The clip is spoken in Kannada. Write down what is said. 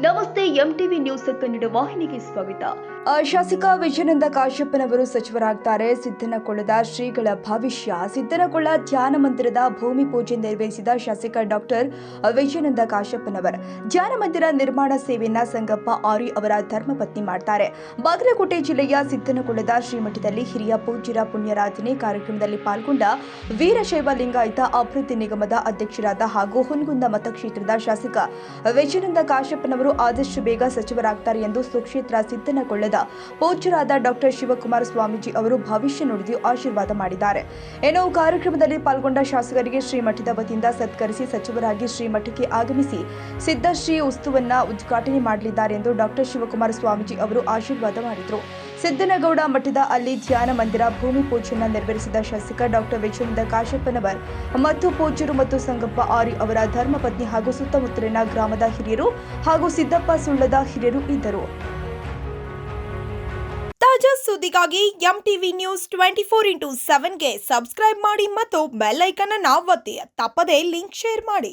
ನ್ಯೂಸ್ ಕನ್ನಡ ವಾಹಿನಿಗೆ ಸ್ವಾಗತ. ಶಾಸಕ ವಿಜಯನಂದ ಕಾಶ್ಯಪ್ಪನವರು ಸಚಿವರಾಗ್ತಾರೆ. ಸಿದ್ದನಕೊಳ್ಳದ ಶ್ರೀಗಳ ಭವಿಷ್ಯ ಸಿದ್ದನಕೊಳ್ಳ ಧ್ಯಾನ ಮಂದಿರದ ಭೂಮಿ ಪೂಜೆ ನೆರವೇರಿಸಿದ ಶಾಸಕ ಡಾಕ್ಟರ್ ವಿಜಯನಂದ ಕಾಶ್ಯಪ್ಪನವರ್ ಧ್ಯಾನ ಮಂದಿರ ನಿರ್ಮಾಣ ಸೇವೆಯನ್ನ ಸಂಗಪ್ಪ ಆರಿ ಅವರ ಧರ್ಮಪತ್ನಿ ಮಾಡ್ತಾರೆ. ಬಾಗಲಕೋಟೆ ಜಿಲ್ಲೆಯ ಸಿದ್ದನಕೊಳ್ಳದ ಶ್ರೀಮಠದಲ್ಲಿ ಹಿರಿಯ ಪೂಜ್ಯರ ಪುಣ್ಯರಾಧನೆ ಕಾರ್ಯಕ್ರಮದಲ್ಲಿ ಪಾಲ್ಗೊಂಡ ವೀರಶೈವ ಲಿಂಗಾಯತ ಅಭಿವೃದ್ಧಿ ನಿಗಮದ ಅಧ್ಯಕ್ಷರಾದ ಹಾಗೂ ಹುನ್ಗುಂದ ಮತಕ್ಷೇತ್ರದ ಶಾಸಕ ವಿಜಯನಂದ ಕಾಶ್ಯಪ್ಪನವರು ಆದಷ್ಟು ಬೇಗ ಸಚಿವರಾಗ್ತಾರೆ ಎಂದು ಸುಕ್ಷೇತ್ರ ಸಿದ್ದನಗೊಳ್ಳದ ಪೂಜ್ಯರಾದ ಡಾಕ್ಟರ್ ಶಿವಕುಮಾರ ಸ್ವಾಮೀಜಿ ಅವರು ಭವಿಷ್ಯ ನುಡಿದು ಆಶೀರ್ವಾದ ಮಾಡಿದ್ದಾರೆ. ಏನೋ ಕಾರ್ಯಕ್ರಮದಲ್ಲಿ ಪಾಲ್ಗೊಂಡ ಶಾಸಕರಿಗೆ ಶ್ರೀಮಠದ ವತಿಯಿಂದ ಸತ್ಕರಿಸಿ ಸಚಿವರಾಗಿ ಶ್ರೀಮಠಕ್ಕೆ ಆಗಮಿಸಿ ಸಿದ್ದಶ್ರೀ ಉತ್ಸವನ್ನ ಉದ್ಘಾಟನೆ ಮಾಡಲಿದ್ದಾರೆ ಎಂದು ಡಾಕ್ಟರ್ ಶಿವಕುಮಾರ ಸ್ವಾಮೀಜಿ ಅವರು ಆಶೀರ್ವಾದ ಮಾಡಿದರು. ಸಿದ್ದನಗೌಡ ಮಠದ ಅಲ್ಲಿ ಧ್ಯಾನ ಮಂದಿರ, ಭೂಮಿ ಪೂಜೆಯನ್ನು ನೆರವೇರಿಸಿದ ಶಾಸಕ ಡಾಕ್ಟರ್ ವಿಜಯನಂದ ಕಾಶಪ್ಪನವರ್ ಮತ್ತು ಪೂಜ್ಯರು ಮತ್ತು ಸಂಗಪ್ಪ ಆರಿ ಅವರ ಧರ್ಮಪತ್ನಿ ಹಾಗೂ ಸುತ್ತಮುತ್ತಲಿನ ಗ್ರಾಮದ ಹಿರಿಯರು ಹಾಗೂ ಸಿದ್ದಪ್ಪ ಸುಳ್ಳದ ಹಿರಿಯರು ಇದ್ದರು. ತಾಜಾ ಸುದ್ದಿಗಾಗಿ M TV news twenty four into ಸೆವೆನ್ಗೆ subscribe ಮಾಡಿ ಮತ್ತು ಬೆಲ್ ಅನ್ನು ಒತ್ತಿ, ತಪ್ಪದೇ ಲಿಂಕ್ ಶೇರ್ ಮಾಡಿ.